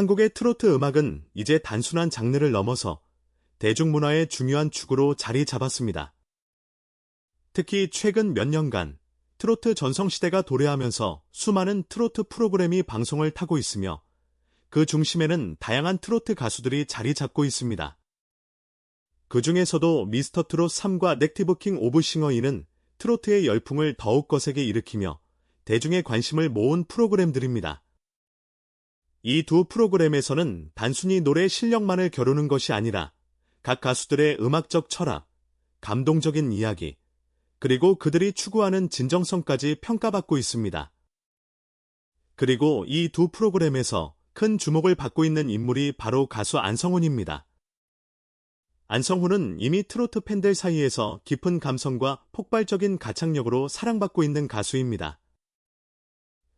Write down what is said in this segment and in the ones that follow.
한국의 트로트 음악은 이제 단순한 장르를 넘어서 대중문화의 중요한 축으로 자리 잡았습니다. 특히 최근 몇 년간 트로트 전성시대가 도래하면서 수많은 트로트 프로그램이 방송을 타고 있으며 그 중심에는 다양한 트로트 가수들이 자리 잡고 있습니다. 그 중에서도 미스터 트롯 3과 넥티브 킹 오브 싱어 2는 트로트의 열풍을 더욱 거세게 일으키며 대중의 관심을 모은 프로그램들입니다. 이 두 프로그램에서는 단순히 노래 실력만을 겨루는 것이 아니라 각 가수들의 음악적 철학, 감동적인 이야기, 그리고 그들이 추구하는 진정성까지 평가받고 있습니다. 그리고 이 두 프로그램에서 큰 주목을 받고 있는 인물이 바로 가수 안성훈입니다. 안성훈은 이미 트로트 팬들 사이에서 깊은 감성과 폭발적인 가창력으로 사랑받고 있는 가수입니다.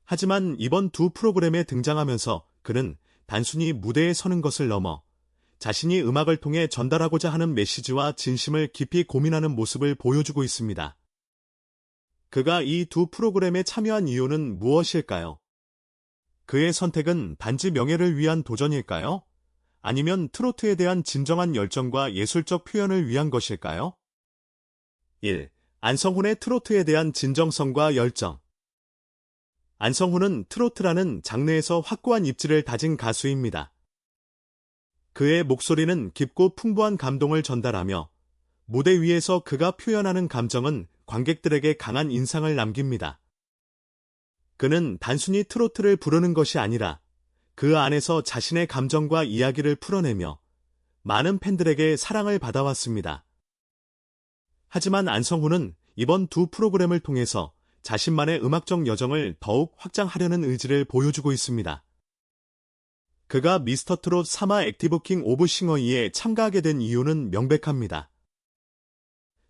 하지만 이번 두 프로그램에 등장하면서 그는 단순히 무대에 서는 것을 넘어 자신이 음악을 통해 전달하고자 하는 메시지와 진심을 깊이 고민하는 모습을 보여주고 있습니다. 그가 이 두 프로그램에 참여한 이유는 무엇일까요? 그의 선택은 단지 명예를 위한 도전일까요? 아니면 트로트에 대한 진정한 열정과 예술적 표현을 위한 것일까요? 1. 안성훈의 트로트에 대한 진정성과 열정 안성훈은 트로트라는 장르에서 확고한 입지를 다진 가수입니다. 그의 목소리는 깊고 풍부한 감동을 전달하며 무대 위에서 그가 표현하는 감정은 관객들에게 강한 인상을 남깁니다. 그는 단순히 트로트를 부르는 것이 아니라 그 안에서 자신의 감정과 이야기를 풀어내며 많은 팬들에게 사랑을 받아왔습니다. 하지만 안성훈은 이번 두 프로그램을 통해서 자신만의 음악적 여정을 더욱 확장하려는 의지를 보여주고 있습니다. 그가 미스터 트롯 3화 액티브킹 오브 싱어 2에 참가하게 된 이유는 명백합니다.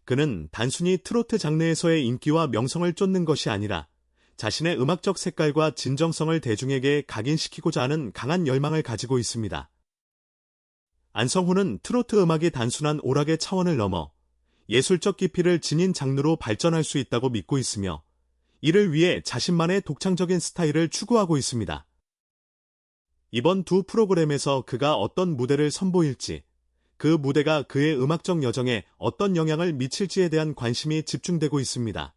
그는 단순히 트로트 장르에서의 인기와 명성을 쫓는 것이 아니라 자신의 음악적 색깔과 진정성을 대중에게 각인시키고자 하는 강한 열망을 가지고 있습니다. 안성훈은 트로트 음악이 단순한 오락의 차원을 넘어 예술적 깊이를 지닌 장르로 발전할 수 있다고 믿고 있으며 이를 위해 자신만의 독창적인 스타일을 추구하고 있습니다. 이번 두 프로그램에서 그가 어떤 무대를 선보일지, 그 무대가 그의 음악적 여정에 어떤 영향을 미칠지에 대한 관심이 집중되고 있습니다.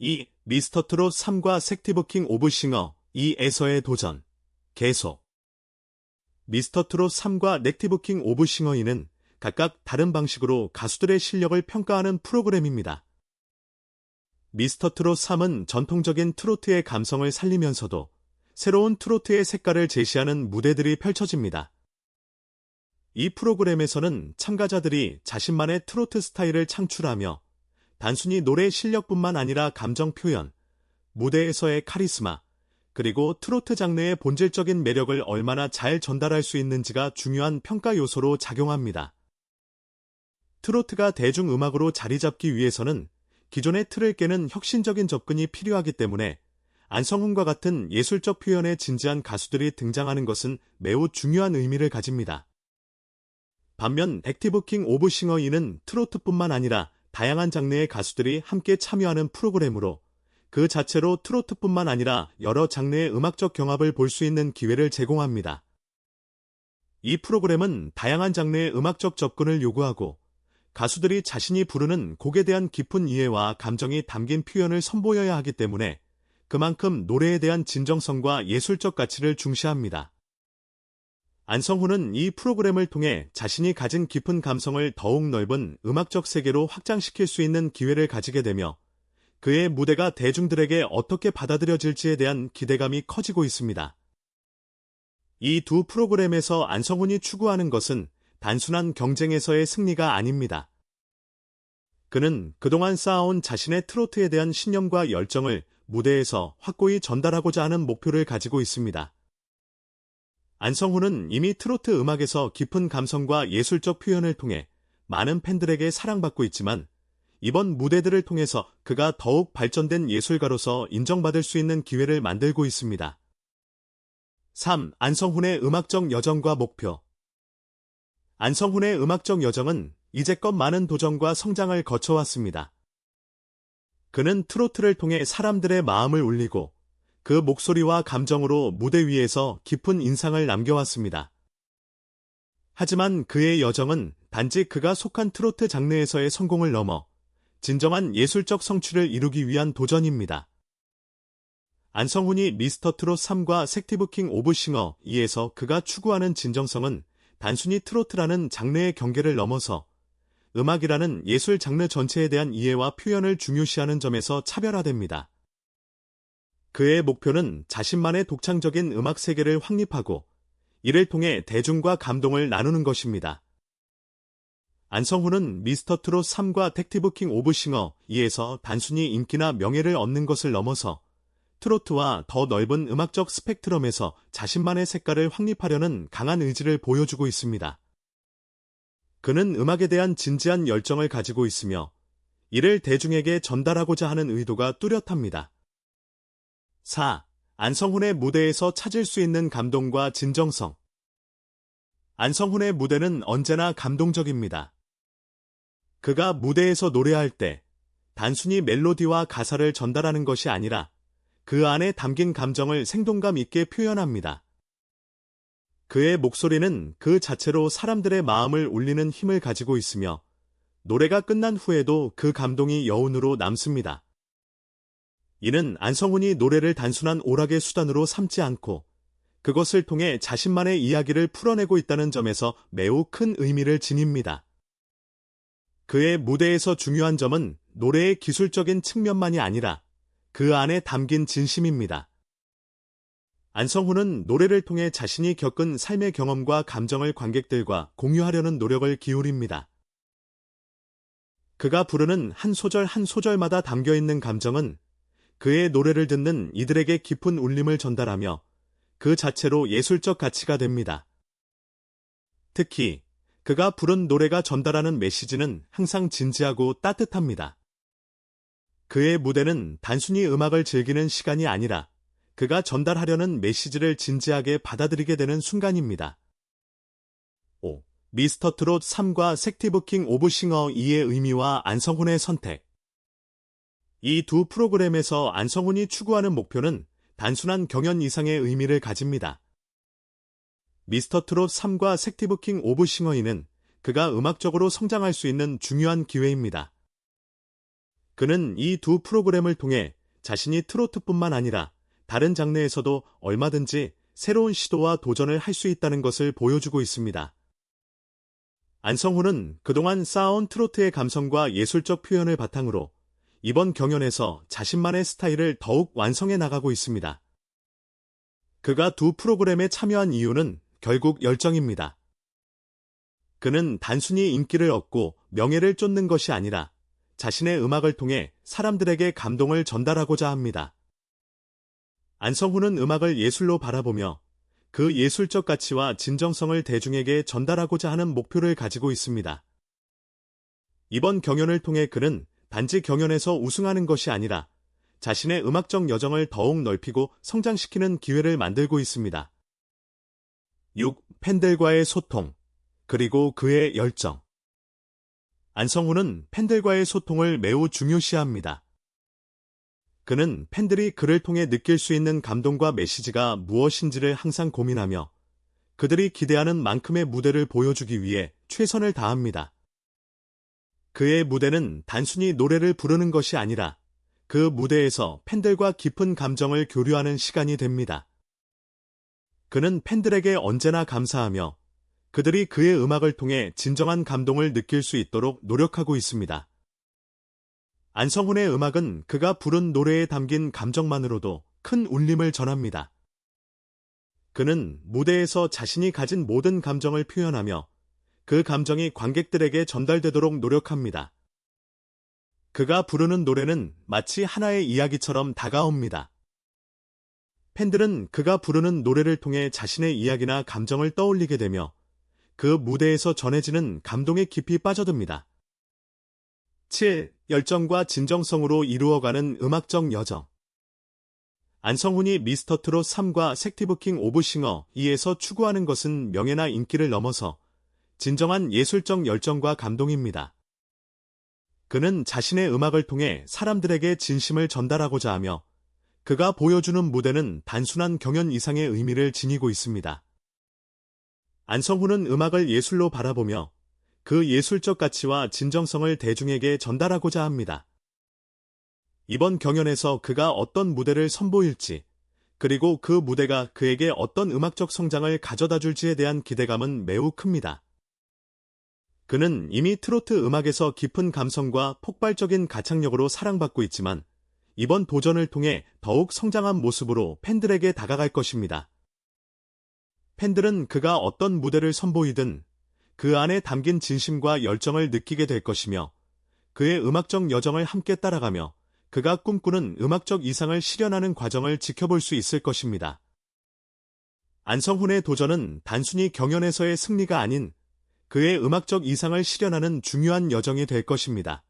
이 미스터 트롯 3과 색티브킹 오브 싱어 2에서의 도전 계속 미스터 트롯 3과 넥티브킹 오브 싱어 2는 각각 다른 방식으로 가수들의 실력을 평가하는 프로그램입니다. 미스터 트롯 3은 전통적인 트로트의 감성을 살리면서도 새로운 트로트의 색깔을 제시하는 무대들이 펼쳐집니다. 이 프로그램에서는 참가자들이 자신만의 트로트 스타일을 창출하며 단순히 노래 실력뿐만 아니라 감정 표현, 무대에서의 카리스마, 그리고 트로트 장르의 본질적인 매력을 얼마나 잘 전달할 수 있는지가 중요한 평가 요소로 작용합니다. 트로트가 대중음악으로 자리 잡기 위해서는 기존의 틀을 깨는 혁신적인 접근이 필요하기 때문에 안성훈과 같은 예술적 표현에 진지한 가수들이 등장하는 것은 매우 중요한 의미를 가집니다. 반면 액티브킹 오브 싱어 2는 트로트뿐만 아니라 다양한 장르의 가수들이 함께 참여하는 프로그램으로 그 자체로 트로트뿐만 아니라 여러 장르의 음악적 경합을 볼 수 있는 기회를 제공합니다. 이 프로그램은 다양한 장르의 음악적 접근을 요구하고 가수들이 자신이 부르는 곡에 대한 깊은 이해와 감정이 담긴 표현을 선보여야 하기 때문에 그만큼 노래에 대한 진정성과 예술적 가치를 중시합니다. 안성훈은 이 프로그램을 통해 자신이 가진 깊은 감성을 더욱 넓은 음악적 세계로 확장시킬 수 있는 기회를 가지게 되며 그의 무대가 대중들에게 어떻게 받아들여질지에 대한 기대감이 커지고 있습니다. 이 두 프로그램에서 안성훈이 추구하는 것은 단순한 경쟁에서의 승리가 아닙니다. 그는 그동안 쌓아온 자신의 트로트에 대한 신념과 열정을 무대에서 확고히 전달하고자 하는 목표를 가지고 있습니다. 안성훈은 이미 트로트 음악에서 깊은 감성과 예술적 표현을 통해 많은 팬들에게 사랑받고 있지만 이번 무대들을 통해서 그가 더욱 발전된 예술가로서 인정받을 수 있는 기회를 만들고 있습니다. 3. 안성훈의 음악적 여정과 목표 안성훈의 음악적 여정은 이제껏 많은 도전과 성장을 거쳐왔습니다. 그는 트로트를 통해 사람들의 마음을 울리고 그 목소리와 감정으로 무대 위에서 깊은 인상을 남겨왔습니다. 하지만 그의 여정은 단지 그가 속한 트로트 장르에서의 성공을 넘어 진정한 예술적 성취를 이루기 위한 도전입니다. 안성훈이 미스터 트롯 3과 색티브킹 오브 싱어 2에서 그가 추구하는 진정성은 단순히 트로트라는 장르의 경계를 넘어서 음악이라는 예술 장르 전체에 대한 이해와 표현을 중요시하는 점에서 차별화됩니다. 그의 목표는 자신만의 독창적인 음악 세계를 확립하고 이를 통해 대중과 감동을 나누는 것입니다. 안성훈은 미스터 트롯 3과 텍티브킹 오브 싱어 2에서 단순히 인기나 명예를 얻는 것을 넘어서 트로트와 더 넓은 음악적 스펙트럼에서 자신만의 색깔을 확립하려는 강한 의지를 보여주고 있습니다. 그는 음악에 대한 진지한 열정을 가지고 있으며 이를 대중에게 전달하고자 하는 의도가 뚜렷합니다. 4. 안성훈의 무대에서 찾을 수 있는 감동과 진정성. 안성훈의 무대는 언제나 감동적입니다. 그가 무대에서 노래할 때 단순히 멜로디와 가사를 전달하는 것이 아니라 그 안에 담긴 감정을 생동감 있게 표현합니다. 그의 목소리는 그 자체로 사람들의 마음을 울리는 힘을 가지고 있으며 노래가 끝난 후에도 그 감동이 여운으로 남습니다. 이는 안성훈이 노래를 단순한 오락의 수단으로 삼지 않고 그것을 통해 자신만의 이야기를 풀어내고 있다는 점에서 매우 큰 의미를 지닙니다. 그의 무대에서 중요한 점은 노래의 기술적인 측면만이 아니라 그 안에 담긴 진심입니다. 안성훈은 노래를 통해 자신이 겪은 삶의 경험과 감정을 관객들과 공유하려는 노력을 기울입니다. 그가 부르는 한 소절 한 소절마다 담겨 있는 감정은 그의 노래를 듣는 이들에게 깊은 울림을 전달하며 그 자체로 예술적 가치가 됩니다. 특히 그가 부른 노래가 전달하는 메시지는 항상 진지하고 따뜻합니다. 그의 무대는 단순히 음악을 즐기는 시간이 아니라 그가 전달하려는 메시지를 진지하게 받아들이게 되는 순간입니다. 5. 미스터 트롯 3과 색티브킹 오브 싱어 2의 의미와 안성훈의 선택 이 두 프로그램에서 안성훈이 추구하는 목표는 단순한 경연 이상의 의미를 가집니다. 미스터 트롯 3과 색티브킹 오브 싱어이는 그가 음악적으로 성장할 수 있는 중요한 기회입니다. 그는 이 두 프로그램을 통해 자신이 트로트뿐만 아니라 다른 장르에서도 얼마든지 새로운 시도와 도전을 할 수 있다는 것을 보여주고 있습니다. 안성훈은 그동안 쌓아온 트로트의 감성과 예술적 표현을 바탕으로 이번 경연에서 자신만의 스타일을 더욱 완성해 나가고 있습니다. 그가 두 프로그램에 참여한 이유는 결국 열정입니다. 그는 단순히 인기를 얻고 명예를 쫓는 것이 아니라 자신의 음악을 통해 사람들에게 감동을 전달하고자 합니다. 안성훈은 음악을 예술로 바라보며 그 예술적 가치와 진정성을 대중에게 전달하고자 하는 목표를 가지고 있습니다. 이번 경연을 통해 그는 단지 경연에서 우승하는 것이 아니라 자신의 음악적 여정을 더욱 넓히고 성장시키는 기회를 만들고 있습니다. 6. 팬들과의 소통, 그리고 그의 열정. 안성훈은 팬들과의 소통을 매우 중요시합니다. 그는 팬들이 그를 통해 느낄 수 있는 감동과 메시지가 무엇인지를 항상 고민하며 그들이 기대하는 만큼의 무대를 보여주기 위해 최선을 다합니다. 그의 무대는 단순히 노래를 부르는 것이 아니라 그 무대에서 팬들과 깊은 감정을 교류하는 시간이 됩니다. 그는 팬들에게 언제나 감사하며 그들이 그의 음악을 통해 진정한 감동을 느낄 수 있도록 노력하고 있습니다. 안성훈의 음악은 그가 부른 노래에 담긴 감정만으로도 큰 울림을 전합니다. 그는 무대에서 자신이 가진 모든 감정을 표현하며 그 감정이 관객들에게 전달되도록 노력합니다. 그가 부르는 노래는 마치 하나의 이야기처럼 다가옵니다. 팬들은 그가 부르는 노래를 통해 자신의 이야기나 감정을 떠올리게 되며 그 무대에서 전해지는 감동에 깊이 빠져듭니다. 7. 열정과 진정성으로 이루어가는 음악적 여정. 안성훈이 미스터 트롯 3과 색티브킹 오브 싱어 2에서 추구하는 것은 명예나 인기를 넘어서 진정한 예술적 열정과 감동입니다. 그는 자신의 음악을 통해 사람들에게 진심을 전달하고자 하며 그가 보여주는 무대는 단순한 경연 이상의 의미를 지니고 있습니다. 안성훈은 음악을 예술로 바라보며 그 예술적 가치와 진정성을 대중에게 전달하고자 합니다. 이번 경연에서 그가 어떤 무대를 선보일지, 그리고 그 무대가 그에게 어떤 음악적 성장을 가져다 줄지에 대한 기대감은 매우 큽니다. 그는 이미 트로트 음악에서 깊은 감성과 폭발적인 가창력으로 사랑받고 있지만 이번 도전을 통해 더욱 성장한 모습으로 팬들에게 다가갈 것입니다. 팬들은 그가 어떤 무대를 선보이든 그 안에 담긴 진심과 열정을 느끼게 될 것이며 그의 음악적 여정을 함께 따라가며 그가 꿈꾸는 음악적 이상을 실현하는 과정을 지켜볼 수 있을 것입니다. 안성훈의 도전은 단순히 경연에서의 승리가 아닌 그의 음악적 이상을 실현하는 중요한 여정이 될 것입니다.